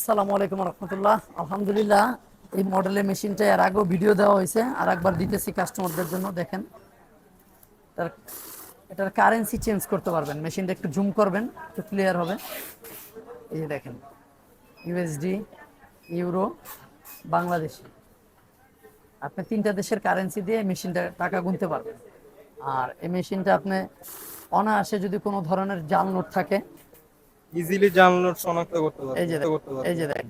আসসালামু আলাইকুম রহমতুল্লাহ। আলহামদুলিল্লাহ, এই মডেলের মেশিনটা এর আগেও ভিডিও দেওয়া হয়েছে, আর একবার দিতেছি কাস্টমারদের জন্য, দেখেন। তার এটার কারেন্সি চেঞ্জ করতে পারবেন। মেশিনটা একটু জুম করবেন, একটু ক্লিয়ার হবে। এই যে দেখেন ইউএসডি ইউরো বাংলাদেশি আপনি তিনটা দেশের কারেন্সি দিয়ে মেশিনটা টাকা গুনতে পারবেন। আর এই মেশিনটা আপনি অনায়াসে যদি কোনো ধরনের জাল নোট থাকে ইজিলি জানলোড শনাক্ত করতে পারবে এই যে করতে পারবে এই যে দেখেন।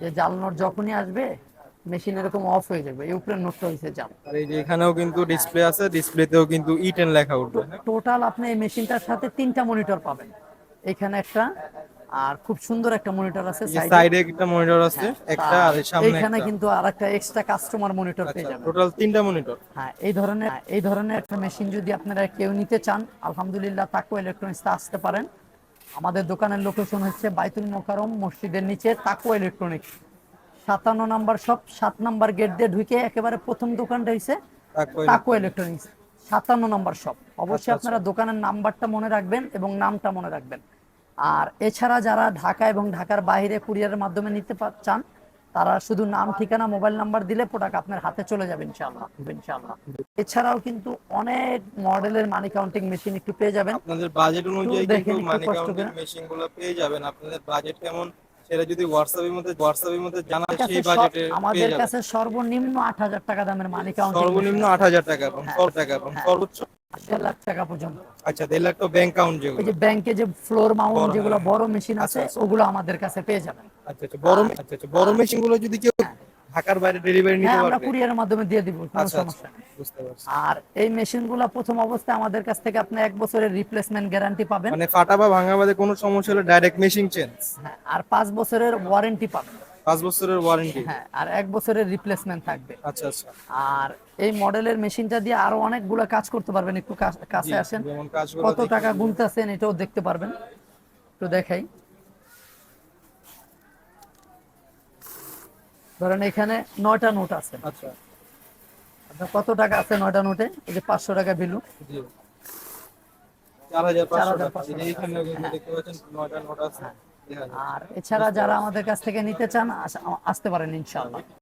যে জাল নোট যখনই আসবে মেশিন এরকম অফ হয়ে যাবে এই উপরে নোটটা জাল। আর এই যে এখানেও কিন্তু ডিসপ্লে আছে ডিসপ্লেতেও কিন্তু ই টেন লেখা উঠবে? টোটাল আপনি এই মেশিনটার সাথে তিনটা মনিটর পাবেন। এখানে একটা আর খুব সুন্দর একটা মনিটর আছে সাইডে একটা মনিটর আছে একটা আর সামনে এখানে কিন্তু আর একটা এক্সট্রা কাস্টমার মনিটর পেয়ে যাবেন। টোটাল তিনটা মনিটর হ্যাঁ এই ধরনের এই ধরনের একটা মেশিন যদি আপনারা কেউ নিতে চান আলহামদুলিল্লাহ তাকু ইলেকট্রনিক্সে আসতে পারেন। আমাদের দোকানের লোকেশন হচ্ছে বাইতুল মোকারম মসজিদের নিচে তাকু ইলেকট্রনিক্স সাতান্ন নাম্বার শপ সাত নাম্বার গেট দিয়ে ঢুকে একেবারে প্রথম দোকানটা হচ্ছে তাকু ইলেকট্রনিক্স সাতান্ন নাম্বার শপ অবশ্যই আচ্ছা, আপনারা দোকানের নাম্বারটা মনে রাখবেন এবং নামটা মনে রাখবেন। আর এছাড়া যারা ঢাকা এবং ঢাকার বাইরে কুরিয়ারের মাধ্যমে নিতে চান তারা শুধু নাম ঠিকানা মোবাইল নাম্বার দিলে প্রোডাক্ট আপনার হাতে চলে যাবে ইনশাআল্লাহ। ইনশাআল্লাহ। এছাড়াও কিন্তু অনেক মডেলের মানি কাউন্টিং মেশিন একটু পেয়ে যাবেন। আপনাদের বাজেট অনুযায়ী কিন্তু মানি কাউন্টিং করে। মেশিনগুলো পেয়ে যাবেন। আপনাদের বাজেট কেমন সেটা যদি হোয়াটসঅ্যাপের মধ্যে হোয়াটসঅ্যাপের মধ্যে কাছে সেই বাজেটে আমাদের কাছে সর্বনিম্ন আট হাজার টাকা দামের মানি কাউন্টিং সর্বনিম্ন আট হাজার টাকা এবং হ্যাঁ। সব টাকা এবং সর্বোচ্চ দেড় লাখ টাকা পর্যন্ত। আচ্ছা দেড় লাখ তো ব্যাংক কাউন্ট যেগুলো। ওই যে ব্যাংকে যে ফ্লোর মাউন্ট যেগুলো হ্যাঁ। বড় মেশিন আছে ওগুলো আমাদের কাছে পেয়ে যাবেন। আচ্ছা আচ্ছা বড় আচ্ছা আচ্ছা বড় মেশিনগুলো যদি কেউ ঢাকার বাইরে ডেলিভারি নিতে হ্যাঁ আমরা কুরিয়ারের মাধ্যমে দিয়ে দিব কোনো সমস্যা নেই। বুঝতে পারছি। আর এই মেশিনগুলো প্রথম অবস্থায় আমাদের কাছ থেকে আপনি এক বছরের রিপ্লেসমেন্ট গ্যারান্টি পাবেন। মানে ফাটা বা ভাঙা বাদে কোনো সমস্যা হলে ডাইরেক্ট মেশিন চেঞ্জ হ্যাঁ, আর পাঁচ বছরের ওয়ারেন্টি পাবেন। পাঁচ বছরের ওয়ারেন্টি হ্যাঁ আর এক বছরের রিপ্লেসমেন্ট থাকবে। আচ্ছা আচ্ছা। আর এই মডেলের মেশিনটা দিয়ে আরও অনেকগুলো কাজ করতে পারবেন একটু কাছে আসেন। কত টাকা গুনতেছেন এটাও দেখতে পারবেন। একটু দেখাই। ধরেন এখানে নয়টা নোট আছে। আচ্ছা। আপনার কত টাকা আছে নয়টা নোটে? এই যে পাঁচশো টাকা জি। চার হাজার পাঁচশো টাকা। কিন্তু দেখতে পাচ্ছেন নয়টা নোট আছে। যায়। আর এছাড়া যারা আমাদের কাছ থেকে নিতে চান আস- আসতে পারেন ইনশাআল্লাহ।